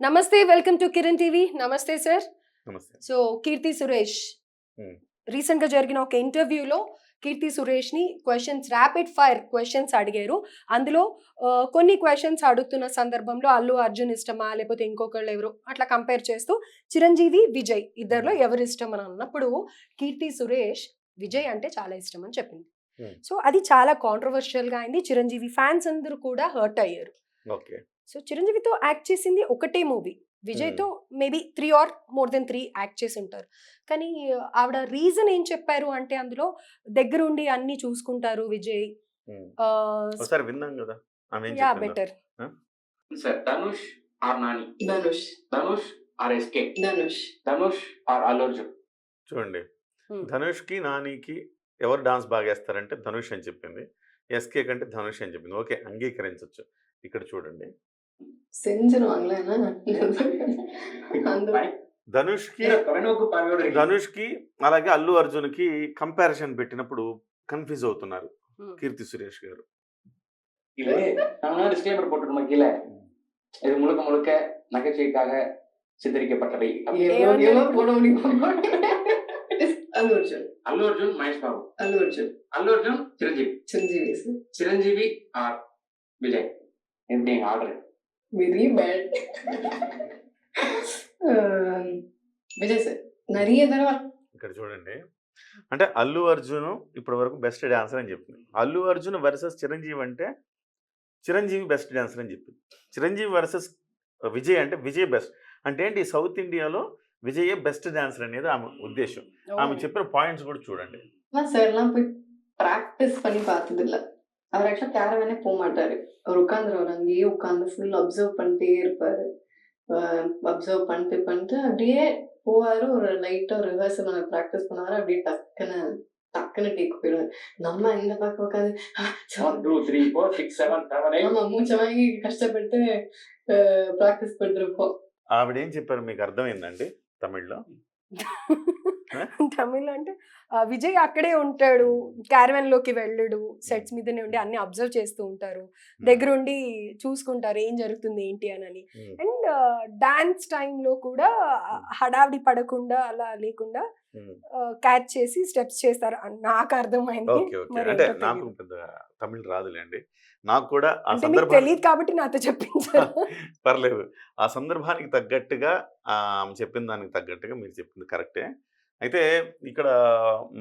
నమస్తే welcome to Kiran TV. నమస్తే sir. So Keerthy Suresh. రీసెంట్గా జరిగిన ఒక ఇంటర్వ్యూలో కీర్తి సురేష్ని క్వశ్చన్స్ ర్యాపిడ్ ఫైర్ క్వశ్చన్స్ అడిగారు. అందులో కొన్ని క్వశ్చన్స్ అడుగుతున్న సందర్భంలో అల్లు అర్జున్ ఇష్టమా లేకపోతే ఇంకొకళ్ళు ఎవరు అట్లా కంపేర్ చేస్తూ చిరంజీవి విజయ్ ఇద్దరిలో ఎవరు ఇష్టం అని అన్నప్పుడు కీర్తి సురేష్ విజయ్ అంటే చాలా ఇష్టం అని చెప్పింది. సో అది చాలా కాంట్రవర్షియల్గా అయింది. చిరంజీవి ఫ్యాన్స్ అందరూ కూడా హర్ట్ అయ్యారు. ఓకే. సో చిరంజీవితో యాక్ట్ చేసింది ఒకటే movie. విజయ్తో maybe three or more than three act చేసి ఉంటారు. కానీ ఆవిడ రీజన్ ఏం చెప్పారు అంటే అందులో దగ్గరుండి అన్ని చూసుకుంటారు విజయ్. విన్నాం కదా! Yeah. Better. Sir Dhanush or Nani? Dhanush. Dhanush or SK? Dhanush. Dhanush or Allu Arjun? చూడండి. Hmm. ధనుష్కి నానికి ఎవరు డాన్స్ బాగా వేస్తారంటే ధనుష్ అని చెప్పింది. ఎస్కే కంటే ధనుష్ అని చెప్పింది. ఓకే అంగీకరించవచ్చు ఇక్కడ చూడండి. செஞ்சிரும் வாங்கலன்னா அந்த ధనుష్కి தொலைநோக்கு பார்வையோட இருக்கு. ధనుష్కి అలాగే అల్లు అర్జున్కి కంపారిజన్ పెట్టినప్పుడు కన్ఫ్యూజ్ అవుతున్నారు కీర్తి సురేష్ గారు இது நம்ம டிஸ்க்ளைமர் போட்டுருமா கீழே இது முழுக்க முழுக்க நகைச்சுவைக்காக சித்தரிக்கப்பட்டவை எவ்வளவு எவ்வளவு போட முடியுமா அல்லு அர்ஜுன் அல்லு அர்ஜுன் மகேஷ் பாபு அல்லு அர்ஜுன் அல்லு அர்ஜுன் சிரஞ்சீவி சிரஞ்சீவி சார் சிரஞ்சீவி ஆர் விஜய் எப்படி எங்க order very bad Vijay sir நிறைய தடவை ఇక్కడ చూడండి అంటే అల్లు అర్జున్ ఇప్పటి వరకు బెస్ట్ డాన్సర్ అని చెప్పింది అల్లు అర్జున్ వర్సెస్ చిరంజీవి అంటే చిరంజీవి బెస్ట్ డాన్సర్ అని చెప్పింది చిరంజీవి వర్సెస్ విజయ్ అంటే విజయ్ బెస్ట్ అంటే ఏంటి సౌత్ ఇండియాలో విజయే బెస్ట్ డాన్సర్ అనేది ఆమె ఉద్దేశం ఆమె చెప్పిన పాయింట్స్ కూడా చూడండి நான் சார்லாம் போய் ப்ராக்டிஸ் பண்ணி பார்த்தது இல்ல அவர் ஆக்சுவலா கேரவனே போக மாட்டாரு அவர் உட்காந்துருவாரு அங்கேயே உட்காந்து ஃபுல் அப்சர்வ் பண்ணிட்டே இருப்பாரு அப்சர்வ் பண்ணிட்டு பண்ணிட்டு அப்படியே போவாரு ஒரு லைட்டா ஒரு ரிஹர்சல் பண்ண ப்ராக்டிஸ் பண்ணுவாரு அப்படியே டக்குன்னு டக்குன்னு டேக் போயிடுவாரு நம்ம இந்த பக்கம் உட்காந்து one two three four six seven seven eight ஆமா மூச்சை வாங்கி கஷ்டப்பட்டு ப்ராக்டிஸ் பண்ணிருப்போம் ఆవిడ ఏం చెప్పారు మీకు అర్థమైందండి తమిళ్లో తమిళ్ అంటే విజయ్ అక్కడే ఉంటాడు క్యారవెన్లోకి వెళ్ళడు సెట్స్ మీదనే ఉండి అన్ని అబ్జర్వ్ చేస్తూ ఉంటారు. దగ్గరుండి చూసుకుంటారు ఏం జరుగుతుంది ఏంటి అని అండ్ డాన్స్ టైంలో కూడా హడావిడి పడకుండా అలా లేకుండా. క్యాచ్ చేసి స్టెప్స్ చేస్తారు. నాకు అర్థమైంది. అంటే నాకు తమిళ్ రాదులేండి. నాకు కూడా ఆ సందర్భం తెలియదు కాబట్టి నాతో చెప్పించారు. పర్లేదు. ఆ సందర్భానికి తగ్గట్టుగా ఆమె చెప్పిన దానికి తగ్గట్టుగా మీరు చెప్పింది కరెక్టే. అయితే ఇక్కడ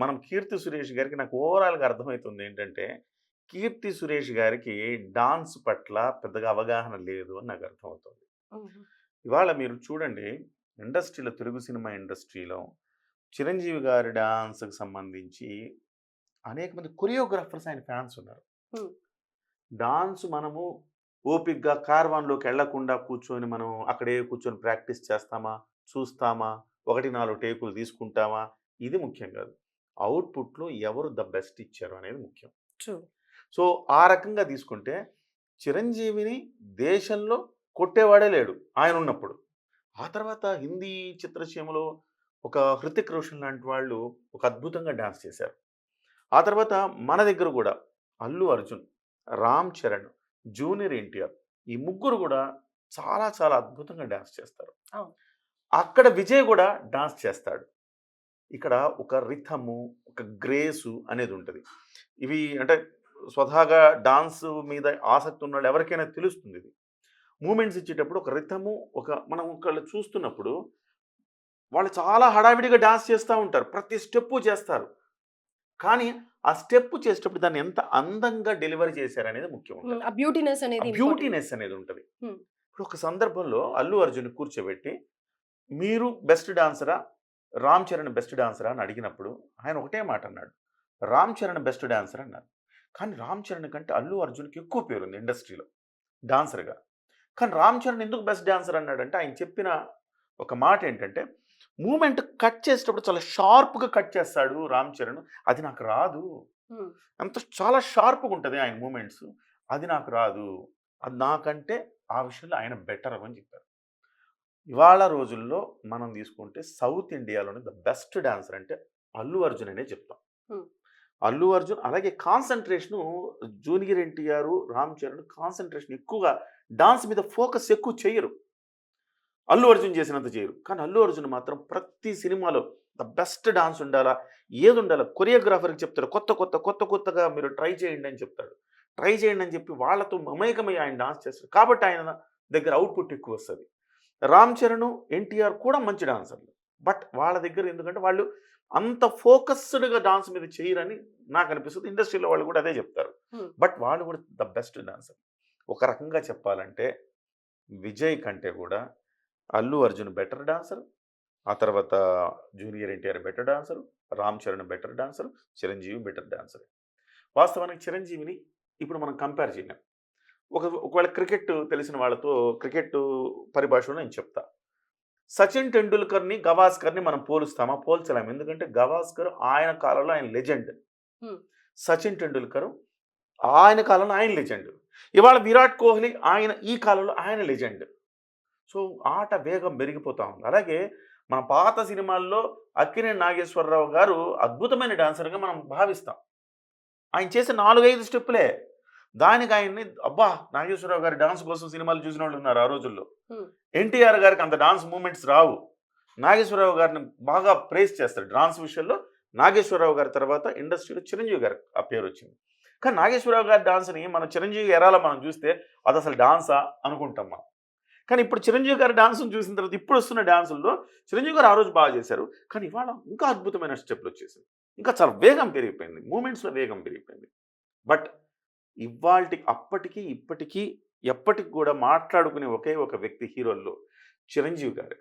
మనం కీర్తి సురేష్ గారికి నాకు ఓవరాల్గా అర్థమవుతుంది ఏంటంటే కీర్తి సురేష్ గారికి డాన్స్ పట్ల పెద్దగా అవగాహన లేదు అని నాకు అర్థమవుతుంది. ఇవాళ మీరు చూడండి ఇండస్ట్రీలో తెలుగు సినిమా ఇండస్ట్రీలో చిరంజీవి గారి డాన్స్కి సంబంధించి అనేక మంది కొరియోగ్రాఫర్స్ ఆయన ఫ్యాన్స్ ఉన్నారు. డాన్స్ మనము ఓపిక్గా కార్వాన్లోకి వెళ్ళకుండా కూర్చొని మనం అక్కడే కూర్చొని ప్రాక్టీస్ చేస్తామా చూస్తామా? ఒకటి నాలుగు టేకులు తీసుకుంటామా? ఇది ముఖ్యం కాదు. అవుట్పుట్లో ఎవరు ద బెస్ట్ ఇచ్చారు అనేది ముఖ్యం. సో ఆ రకంగా తీసుకుంటే చిరంజీవిని దేశంలో కొట్టేవాడే లేడు ఆయన ఉన్నప్పుడు. ఆ తర్వాత హిందీ చిత్రసీమలో ఒక హృతిక్ రోషన్ లాంటి వాళ్ళు ఒక అద్భుతంగా డాన్స్ చేశారు. ఆ తర్వాత మన దగ్గర కూడా అల్లు అర్జున్ రామ్ చరణ్ జూనియర్ ఎన్టీఆర్ ఈ ముగ్గురు కూడా చాలా చాలా అద్భుతంగా డాన్స్ చేస్తారు. అక్కడ విజయ్ కూడా డాన్స్ చేస్తాడు. ఇక్కడ ఒక రిథము ఒక గ్రేసు అనేది ఉంటుంది. ఇవి అంటే స్వతహాగా డాన్స్ మీద ఆసక్తి ఉన్న ఎవరికైనా తెలుస్తుంది ఇది. మూమెంట్స్ ఇచ్చేటప్పుడు ఒక రిథము ఒక మనం ఒకళ్ళు చూస్తున్నప్పుడు వాళ్ళు చాలా హడావిడిగా డాన్స్ చేస్తూ ఉంటారు. ప్రతి స్టెప్పు చేస్తారు. కానీ ఆ స్టెప్ చేసేటప్పుడు దాన్ని ఎంత అందంగా డెలివరీ చేశారనేది ముఖ్యం ఉంటుంది. ఆ బ్యూటీనెస్ అనేది. బ్యూటీనెస్ అనేది ఉంటుంది. ఇప్పుడు ఒక సందర్భంలో అల్లు అర్జున్ కూర్చోబెట్టి మీరు బెస్ట్ డాన్సరా? రామ్ చరణ్ బెస్ట్ డాన్సరా? అని అడిగినప్పుడు ఆయన ఒకటే మాట అన్నాడు. రామ్ చరణ్ బెస్ట్ డాన్సర్ అన్నారు. కానీ రామ్ చరణ్ కంటే అల్లు అర్జున్కి ఎక్కువ పేరు ఉంది ఇండస్ట్రీలో డాన్సర్గా. కానీ రామ్ చరణ్ ఎందుకు బెస్ట్ డాన్సర్ అన్నాడంటే ఆయన చెప్పిన ఒక మాట ఏంటంటే మూమెంట్ కట్ చేసేటప్పుడు చాలా షార్ప్గా కట్ చేస్తాడు రామ్ చరణ్. అది నాకు రాదు. అంత చాలా షార్ప్గా ఉంటుంది ఆయన మూమెంట్స్. అది నాకు రాదు. అది నాకంటే ఆ విషయంలో ఆయన బెటర్ అని చెప్పారు. ఇవాళ రోజుల్లో మనం తీసుకుంటే సౌత్ ఇండియాలోని ద బెస్ట్ డాన్సర్ అంటే అల్లు అర్జున్ అనే చెప్తాం. అల్లు అర్జున్ అలాగే concentration junior NTR Ram Charan concentration ఎక్కువగా డాన్స్ మీద ఫోకస్ ఎక్కువ చేయరు. అల్లు అర్జున్ చేసినంత చేయరు. కానీ అల్లు అర్జున్ మాత్రం ప్రతి సినిమాలో ద బెస్ట్ డాన్స్ ఉండాలా ఏది ఉండాలా కొరియోగ్రాఫర్కి చెప్తాడు. కొత్త కొత్త కొత్త కొత్తగా మీరు ట్రై చేయండి అని చెప్తాడు. ట్రై చేయండి అని చెప్పి వాళ్ళతో మమేకమై ఆయన డాన్స్ చేస్తాడు. కాబట్టి ఆయన దగ్గర అవుట్పుట్ ఎక్కువ వస్తుంది. రామ్ చరణ్ ఎన్టీఆర్ కూడా మంచి డాన్సర్లు. బట్ వాళ్ళ దగ్గర ఎందుకంటే వాళ్ళు అంత ఫోకస్డ్గా డాన్స్ మీద చేయరని నాకు అనిపిస్తుంది. ఇండస్ట్రీలో వాళ్ళు కూడా అదే చెప్తారు. బట్ వాళ్ళు కూడా ద బెస్ట్ డాన్సర్. ఒక రకంగా చెప్పాలంటే విజయ్ కంటే కూడా అల్లు అర్జున్ బెటర్ డాన్సర్. ఆ తర్వాత junior NTR better dancer. Ram Charan better dancer. Chiranjeevi better dancer. వాస్తవానికి చిరంజీవిని ఇప్పుడు మనం కంపేర్ చేయలేం ఒక ఒకవేళ క్రికెట్ తెలిసిన వాళ్ళతో క్రికెట్ పరిభాషలో నేను చెప్తా. సచిన్ టెండూల్కర్ని గవాస్కర్ని మనం పోలుస్తామా? పోల్చలేము. ఎందుకంటే గవాస్కర్ ఆయన కాలంలో ఆయన లెజెండ్. సచిన్ టెండూల్కర్ ఆయన కాలంలో ఆయన లెజెండ్. ఇవాళ విరాట్ కోహ్లీ ఆయన ఈ కాలంలో ఆయన లెజెండ్. సో ఆట వేగం పెరిగిపోతా ఉంది. అలాగే మన పాత సినిమాల్లో అక్కినేని నాగేశ్వరరావు గారు అద్భుతమైన డాన్సర్గా మనం భావిస్తాం. ఆయన చేసే నాలుగైదు స్టెప్పులే. దానికి ఆయన్ని అబ్బా నాగేశ్వరరావు గారి డాన్స్ కోసం సినిమాలు చూసిన వాళ్ళు ఉన్నారు ఆ రోజుల్లో. ఎన్టీఆర్ గారికి అంత డాన్స్ మూమెంట్స్ రావు. నాగేశ్వరరావు గారిని బాగా ప్రేస్ చేస్తాడు డాన్స్ విషయంలో. నాగేశ్వరరావు గారి తర్వాత ఇండస్ట్రీలో చిరంజీవి గారి ఆ పేరు వచ్చింది. కానీ నాగేశ్వరరావు గారి డాన్స్ని మన చిరంజీవి ఎరాల మనం చూస్తే అది అసలు డాన్సా అనుకుంటాం మనం. కానీ ఇప్పుడు చిరంజీవి గారి డాన్స్ని చూసిన తర్వాత ఇప్పుడు వస్తున్న డాన్సుల్లో చిరంజీవి గారు ఆ రోజు బాగా చేశారు. కానీ ఇవాళ ఇంకా అద్భుతమైన స్టెప్లు వచ్చేసింది. ఇంకా చాలా వేగం పెరిగిపోయింది. మూమెంట్స్లో వేగం పెరిగిపోయింది. బట్ ఇవాళకి అప్పటికి ఇప్పటికీ ఎప్పటికి కూడా మాట్లాడుకునే ఒకే ఒక వ్యక్తి హీరోల్లో చిరంజీవి గారు.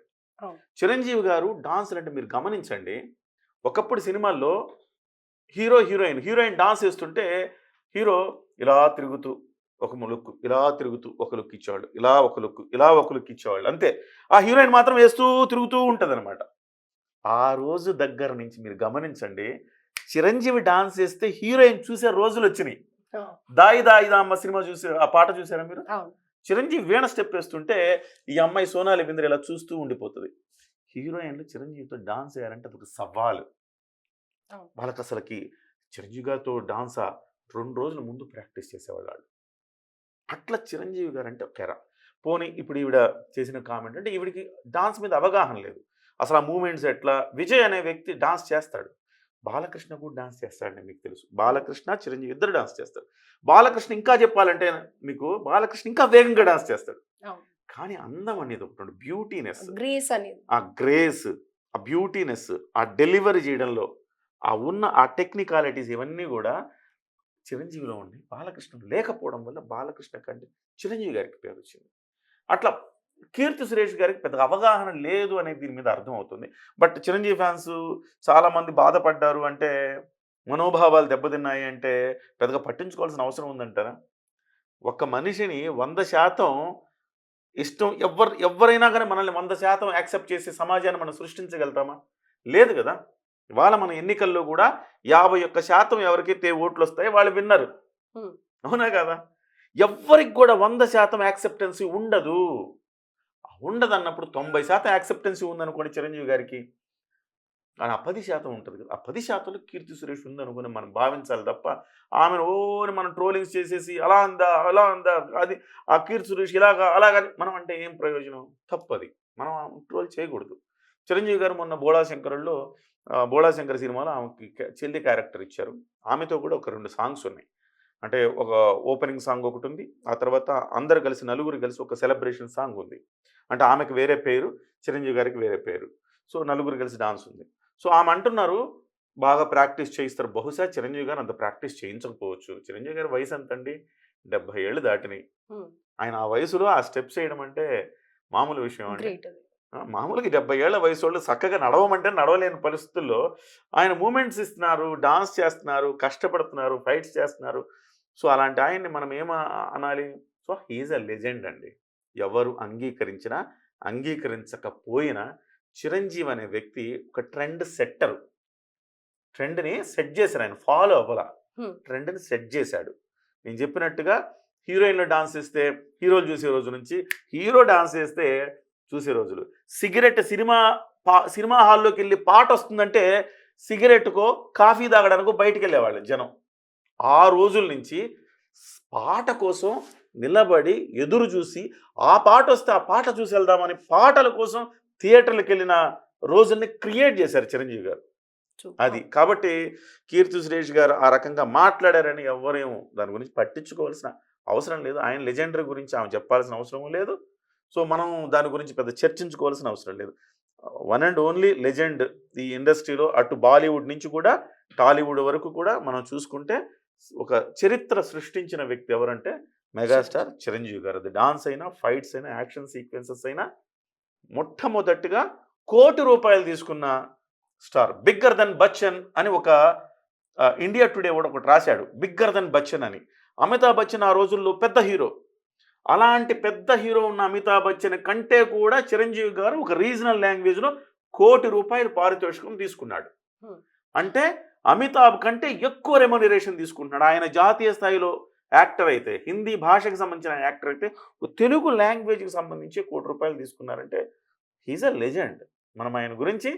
చిరంజీవి గారు డాన్సులు అంటే మీరు గమనించండి ఒకప్పుడు సినిమాల్లో హీరో హీరోయిన్ హీరోయిన్ డాన్స్ వేస్తుంటే హీరో ఇలా తిరుగుతూ ఒక లుక్ ఇలా తిరుగుతూ ఒక లుక్ ఇచ్చేవాళ్ళు ఇలా ఒక లుక్ ఇలా ఒక లుక్ ఇచ్చేవాళ్ళు అంతే. ఆ హీరోయిన్ మాత్రం వేస్తూ తిరుగుతూ ఉంటుంది ఆ రోజు దగ్గర నుంచి మీరు గమనించండి చిరంజీవి డాన్స్ వేస్తే హీరోయిన్ చూసే రోజులు వచ్చినాయి దాయి దాయి దామ్మ సినిమా చూసి ఆ పాట చూసారా మీరు? చిరంజీవి వీణ స్టెప్ వేస్తుంటే ఈ అమ్మాయి సోనాలి బింద్ర ఇలా చూస్తూ ఉండిపోతుంది. హీరోయిన్లు చిరంజీవితో డాన్స్ వేయాలంటే అదొక సవాలు. వాళ్ళకి అసలుకి చిరంజీవి గారితో డాన్స్ రెండు రోజుల ముందు ప్రాక్టీస్ చేసేవాళ్ళు వాళ్ళు అట్లా చిరంజీవి గారు అంటే ఒక ఎర పోనీ ఇప్పుడు ఈవిడ చేసిన కామెంట్ అంటే ఈవిడికి డాన్స్ మీద అవగాహన లేదు. అసలు ఆ మూమెంట్స్ ఎట్లా? విజయ్ అనే వ్యక్తి డాన్స్ చేస్తాడు. బాలకృష్ణ కూడా డాన్స్ చేస్తాడని మీకు తెలుసు. బాలకృష్ణ చిరంజీవి ఇద్దరు డాన్స్ చేస్తారు. బాలకృష్ణ ఇంకా చెప్పాలంటే మీకు బాలకృష్ణ ఇంకా వేగంగా డాన్స్ చేస్తాడు. కానీ అందం అనేది ఒకటి బ్యూటీనెస్. గ్రేస్ అనేది. ఆ గ్రేస్ ఆ బ్యూటీనెస్ ఆ డెలివరీ చేయడంలో ఆ ఉన్న ఆ టెక్నికాలిటీస్ ఇవన్నీ కూడా చిరంజీవిలో ఉన్నాయి బాలకృష్ణ లేకపోవడం వల్ల బాలకృష్ణ కంటే చిరంజీవి గారికి పేరు వచ్చింది అట్లా కీర్తి సురేష్ గారికి పెద్దగా అవగాహన లేదు అనేది దీని మీద అర్థం అవుతుంది బట్ చిరంజీవి ఫ్యాన్స్ చాలామంది బాధపడ్డారు అంటే మనోభావాలు దెబ్బతిన్నాయి అంటే పెద్దగా పట్టించుకోవాల్సిన అవసరం ఉందంటారా? ఒక మనిషిని వంద శాతం ఇష్టం ఎవరు ఎవరైనా కానీ మనల్ని వంద శాతం యాక్సెప్ట్ చేసే సమాజాన్ని మనం సృష్టించగలుగుతామా? లేదు కదా. ఇవాళ మన ఎన్నికల్లో కూడా యాభై ఒక్క శాతం ఎవరికైతే ఓట్లు వస్తాయో వాళ్ళు విన్నారు. అవునా కదా? ఎవ్వరికి కూడా వంద శాతం యాక్సెప్టెన్సీ ఉండదు. ఉండదన్నప్పుడు తొంభై శాతం యాక్సెప్టెన్సీ ఉందనుకోండి చిరంజీవి గారికి. కానీ ఆ పది శాతం ఉంటుంది కదా. ఆ పది శాతంలో కీర్తి సురేష్ ఉందనుకుని మనం భావించాలి తప్ప ఆమెను ఓని మనం ట్రోలింగ్స్ చేసేసి అలా అందా అలా అందా అది ఆ కీర్తి సురేష్ ఇలాగా అలాగని మనం అంటే ఏం ప్రయోజనం? తప్పది. మనం ట్రోల్ చేయకూడదు. చిరంజీవి గారు మొన్న బోళాశంకరుల్లో బోళాశంకర్ సినిమాలో ఆమెకి చెల్లి క్యారెక్టర్ ఇచ్చారు. ఆమెతో కూడా ఒక రెండు సాంగ్స్ ఉన్నాయి. అంటే ఒక ఓపెనింగ్ సాంగ్ ఒకటి ఉంది ఆ తర్వాత అందరు కలిసి నలుగురు కలిసి ఒక సెలబ్రేషన్ సాంగ్ ఉంది. అంటే ఆమెకు వేరే పేరు చిరంజీవి గారికి వేరే పేరు. సో నలుగురు కలిసి డాన్స్ ఉంది. సో ఆమె అంటున్నారు బాగా ప్రాక్టీస్ చేయిస్తారు. బహుశా చిరంజీవి గారు అంత ప్రాక్టీస్ చేయించకపోవచ్చు. చిరంజీవి గారి వయసు ఎంత అండి డెబ్బై ఏళ్ళు దాటినాయి. ఆయన ఆ వయసులో ఆ స్టెప్స్ చేయడం అంటే మామూలు విషయం అండి. మామూలుగా డెబ్బై ఏళ్ళ వయసు వాళ్ళు చక్కగా నడవమంటే నడవలేని పరిస్థితుల్లో ఆయన మూమెంట్స్ ఇస్తున్నారు డాన్స్ చేస్తున్నారు కష్టపడుతున్నారు ఫైట్స్ చేస్తున్నారు. సో అలాంటి ఆయన్ని మనం ఏమ అనాలి? సో హీజ్ అ లెజెండ్ అండి. ఎవరు అంగీకరించినా అంగీకరించకపోయినా చిరంజీవి అనే వ్యక్తి ఒక ట్రెండ్ సెట్టర్. ట్రెండ్ని సెట్ చేశారు ఆయన ఫాలో అవ్వాల. ట్రెండ్ని సెట్ చేశాడు. నేను చెప్పినట్టుగా హీరోయిన్లో డాన్స్ చేస్తే హీరోలు చూసే రోజు నుంచి హీరో డాన్స్ చేస్తే చూసే రోజులు. సిగరెట్ సినిమా పా సినిమా హాల్లోకి వెళ్ళి పాట వస్తుందంటే సిగరెట్కో కాఫీ తాగడానికో బయటికి వెళ్ళేవాళ్ళు జనం. ఆ రోజుల నుంచి పాట కోసం నిలబడి ఎదురు చూసి ఆ పాట వస్తే ఆ పాట చూసి వెళ్దామని పాటల కోసం థియేటర్లకు వెళ్ళిన రోజుల్ని క్రియేట్ చేశారు చిరంజీవి గారు. అది. కాబట్టి కీర్తి సురేష్ గారు ఆ రకంగా మాట్లాడారని ఎవరేమో దాని గురించి పట్టించుకోవాల్సిన అవసరం లేదు. ఆయన లెజెండరీ గురించి ఆమె చెప్పాల్సిన అవసరం లేదు. సో మనం దాని గురించి పెద్ద చర్చించుకోవాల్సిన అవసరం లేదు. వన్ అండ్ ఓన్లీ లెజెండ్ ఈ ఇండస్ట్రీలో అటు బాలీవుడ్ నుంచి కూడా టాలీవుడ్ వరకు కూడా మనం చూసుకుంటే ఒక చరిత్ర సృష్టించిన వ్యక్తి ఎవరంటే మెగాస్టార్ చిరంజీవి గారు. అది డాన్స్ అయినా ఫైట్స్ అయినా యాక్షన్ సీక్వెన్సెస్ అయినా మొట్టమొదటిగా కోటి రూపాయలు తీసుకున్న స్టార్ బిగ్గర్ దెన్ బచ్చన్ అని ఒక ఇండియా టుడే కూడా ఒకటి రాశాడు. బిగ్గర్ దెన్ బచ్చన్ అని. అమితాబ్ బచ్చన్ ఆ రోజుల్లో పెద్ద హీరో. అలాంటి పెద్ద హీరో ఉన్న అమితాబ్ బచ్చన్ కంటే కూడా చిరంజీవి గారు ఒక రీజనల్ లాంగ్వేజ్లో కోటి రూపాయలు పారితోషికం తీసుకున్నాడు. అంటే అమితాబ్ కంటే ఎక్కువ రెమ్యునరేషన్ తీసుకుంటున్నాడు. ఆయన జాతీయ స్థాయిలో యాక్టర్ అయితే హిందీ భాషకు సంబంధించిన యాక్టర్ అయితే తెలుగు లాంగ్వేజ్కి సంబంధించి కోటి రూపాయలు తీసుకున్నారంటే హీజ్ అ లెజెండ్. మనం ఆయన గురించి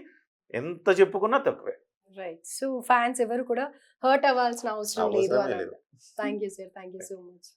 ఎంత చెప్పుకున్నా తక్కువే. రైట్. సో ఫ్యాన్స్ ఎవరు కూడా హర్ట్ అవ్వాల్సిన అవసరం లేదు thank you sir. Thank you so much.